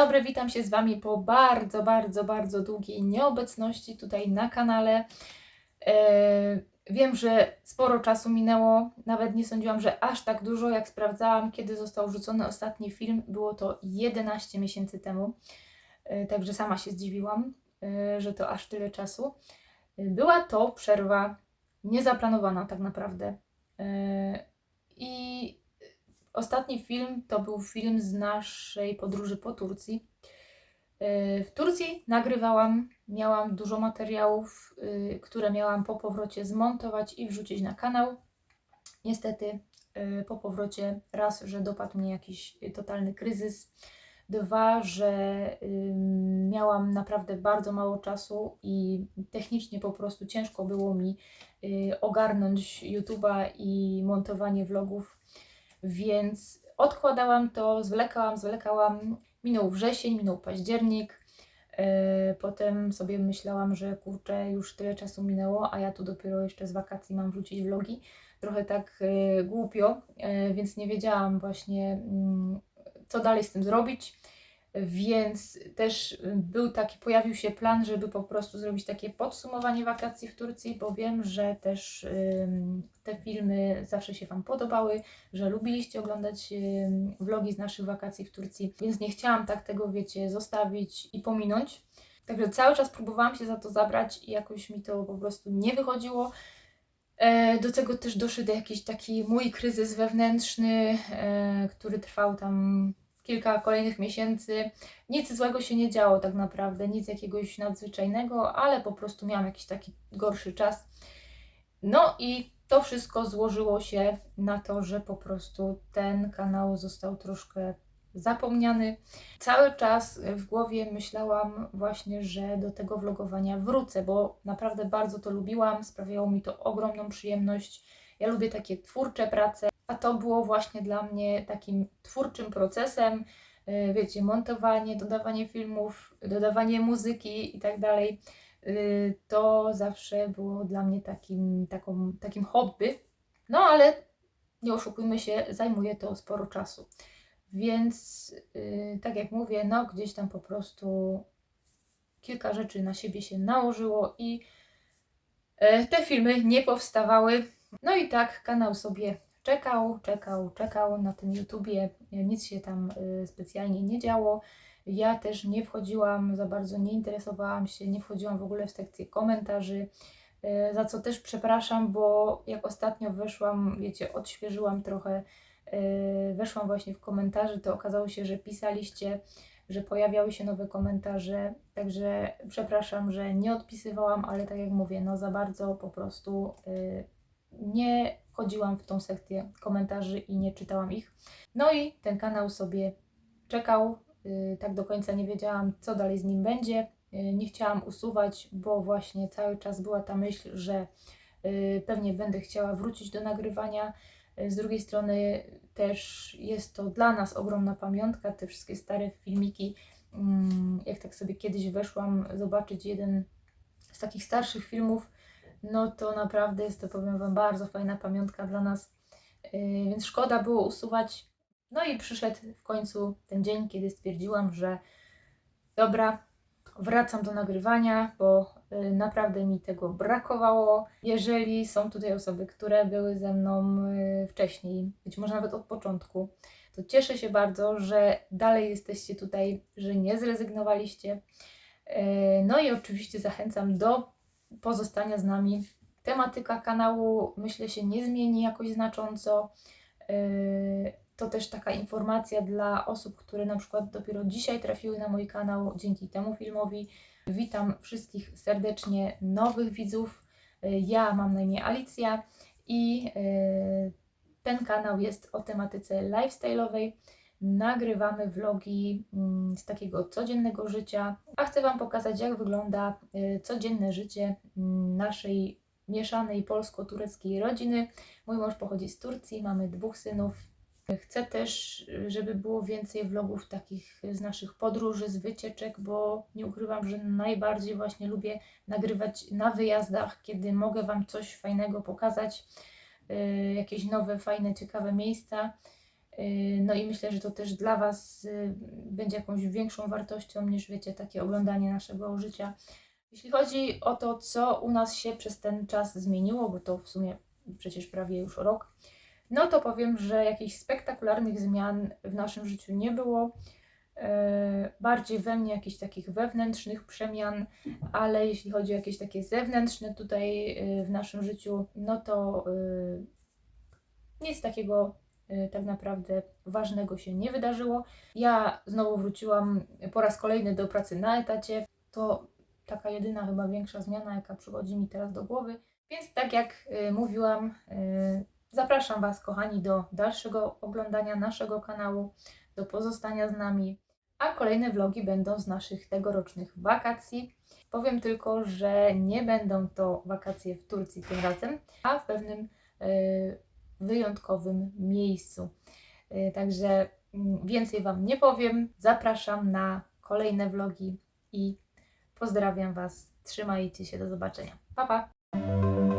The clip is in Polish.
dobry, witam się z Wami po bardzo, bardzo, bardzo długiej nieobecności tutaj na kanale. E, wiem, że sporo czasu minęło, nawet nie sądziłam, że aż tak dużo, jak sprawdzałam, kiedy został wrzucony ostatni film, było to 11 miesięcy temu. E, także sama się zdziwiłam, e, że to aż tyle czasu. Była to przerwa niezaplanowana tak naprawdę. I Ostatni film to był film z naszej podróży po Turcji. Yy, W Turcji nagrywałam, miałam dużo materiałów, yy, które miałam po powrocie zmontować i wrzucić na kanał. Niestety yy, po powrocie raz, że dopadł mnie jakiś totalny kryzys, dwa, że miałam naprawdę bardzo mało czasu i technicznie po prostu ciężko było mi yy, ogarnąć YouTube'a i montowanie vlogów więc odkładałam to, zwlekałam, zwlekałam. Minął wrzesień, minął październik. Yy, Potem sobie myślałam, że kurczę, już tyle czasu minęło, a ja tu dopiero jeszcze z wakacji mam wrzucić vlogi. Trochę tak yy, głupio, yy, więc nie wiedziałam właśnie, mm, co dalej z tym zrobić. Więc też y, był taki, pojawił się plan, żeby po prostu zrobić takie podsumowanie wakacji w Turcji, bo wiem, że też te filmy zawsze się Wam podobały, że lubiliście oglądać vlogi z naszych wakacji w Turcji, więc nie chciałam tak tego, wiecie, zostawić i pominąć. Także cały czas próbowałam się za to zabrać i jakoś mi to po prostu nie wychodziło. E, Do tego też doszedł jakiś taki mój kryzys wewnętrzny, e, który trwał tam kilka kolejnych miesięcy. Nic złego się nie działo tak naprawdę, nic jakiegoś nadzwyczajnego, ale po prostu miałam jakiś taki gorszy czas. No i to wszystko złożyło się na to, że po prostu ten kanał został troszkę zapomniany. Cały czas w głowie myślałam właśnie, że do tego vlogowania wrócę, bo naprawdę bardzo to lubiłam, sprawiało mi to ogromną przyjemność. Ja lubię takie twórcze prace, a to było właśnie dla mnie takim twórczym procesem. Yy, Wiecie, montowanie, dodawanie filmów, dodawanie muzyki i tak dalej. Yy, To zawsze było dla mnie takim, taką, takim hobby. No ale nie oszukujmy się, zajmuje to sporo czasu. Więc yy, tak jak mówię, no gdzieś tam po prostu kilka rzeczy na siebie się nałożyło i e, te filmy nie powstawały. No i tak kanał sobie czekał, czekał, czekał na tym YouTubie. Nic się tam y, specjalnie nie działo. Ja też nie wchodziłam za bardzo, nie interesowałam się, nie wchodziłam w ogóle w sekcję komentarzy. y, Za co też przepraszam, bo jak ostatnio weszłam, wiecie, odświeżyłam trochę, y, weszłam właśnie w komentarze, to okazało się, że pisaliście, że pojawiały się nowe komentarze. Także przepraszam, że nie odpisywałam, ale tak jak mówię, no za bardzo po prostu nie wchodziłam w tą sekcję komentarzy i nie czytałam ich. No i ten kanał sobie czekał. y, Tak do końca nie wiedziałam, co dalej z nim będzie. Y, Nie chciałam usuwać, bo właśnie cały czas była ta myśl, że y, pewnie będę chciała wrócić do nagrywania. Z drugiej strony też jest to dla nas ogromna pamiątka, te wszystkie stare filmiki. Mm, Jak tak sobie kiedyś weszłam zobaczyć jeden z takich starszych filmów, no to naprawdę jest to, powiem Wam, bardzo fajna pamiątka dla nas, Yy, więc szkoda było usuwać. No i przyszedł w końcu ten dzień, kiedy stwierdziłam, że dobra, wracam do nagrywania, bo yy, naprawdę mi tego brakowało. Jeżeli są tutaj osoby, które były ze mną yy, wcześniej, być może nawet od początku, to cieszę się bardzo, że dalej jesteście tutaj, że nie zrezygnowaliście. No i oczywiście zachęcam do pozostania z nami. Tematyka kanału myślę się nie zmieni jakoś znacząco. Yy, To też taka informacja dla osób, które na przykład dopiero dzisiaj trafiły na mój kanał dzięki temu filmowi. Witam wszystkich serdecznie nowych widzów. Yy, Ja mam na imię Alicja i yy, ten kanał jest o tematyce lifestyle'owej. Nagrywamy vlogi mm, z takiego codziennego życia, a chcę Wam pokazać, jak wygląda y, codzienne życie mm, naszej mieszanej polsko-tureckiej rodziny. Mój mąż pochodzi z Turcji, mamy dwóch synów. Chcę też, żeby było więcej vlogów takich z naszych podróży, z wycieczek, bo nie ukrywam, że najbardziej właśnie lubię nagrywać na wyjazdach, kiedy mogę Wam coś fajnego pokazać, y, jakieś nowe, fajne, ciekawe miejsca. Yy, No i myślę, że to też dla Was yy, będzie jakąś większą wartością niż wiecie, takie oglądanie naszego życia. Jeśli chodzi o to, co u nas się przez ten czas zmieniło, bo to w sumie przecież prawie już rok, no to powiem, że jakichś spektakularnych zmian w naszym życiu nie było. E, Bardziej we mnie jakichś takich wewnętrznych przemian, ale jeśli chodzi o jakieś takie zewnętrzne tutaj w naszym życiu, no to nic takiego tak naprawdę ważnego się nie wydarzyło. Ja znowu wróciłam po raz kolejny do pracy na etacie. To taka jedyna chyba większa zmiana, jaka przychodzi mi teraz do głowy. Więc tak jak y, mówiłam, y, zapraszam Was, kochani, do dalszego oglądania naszego kanału, do pozostania z nami. A kolejne vlogi będą z naszych tegorocznych wakacji. Powiem tylko, że nie będą to wakacje w Turcji tym razem, a w pewnym y, wyjątkowym miejscu. Y, Także mm, więcej Wam nie powiem. Zapraszam na kolejne vlogi i pozdrawiam Was. Trzymajcie się, do zobaczenia. Pa, pa!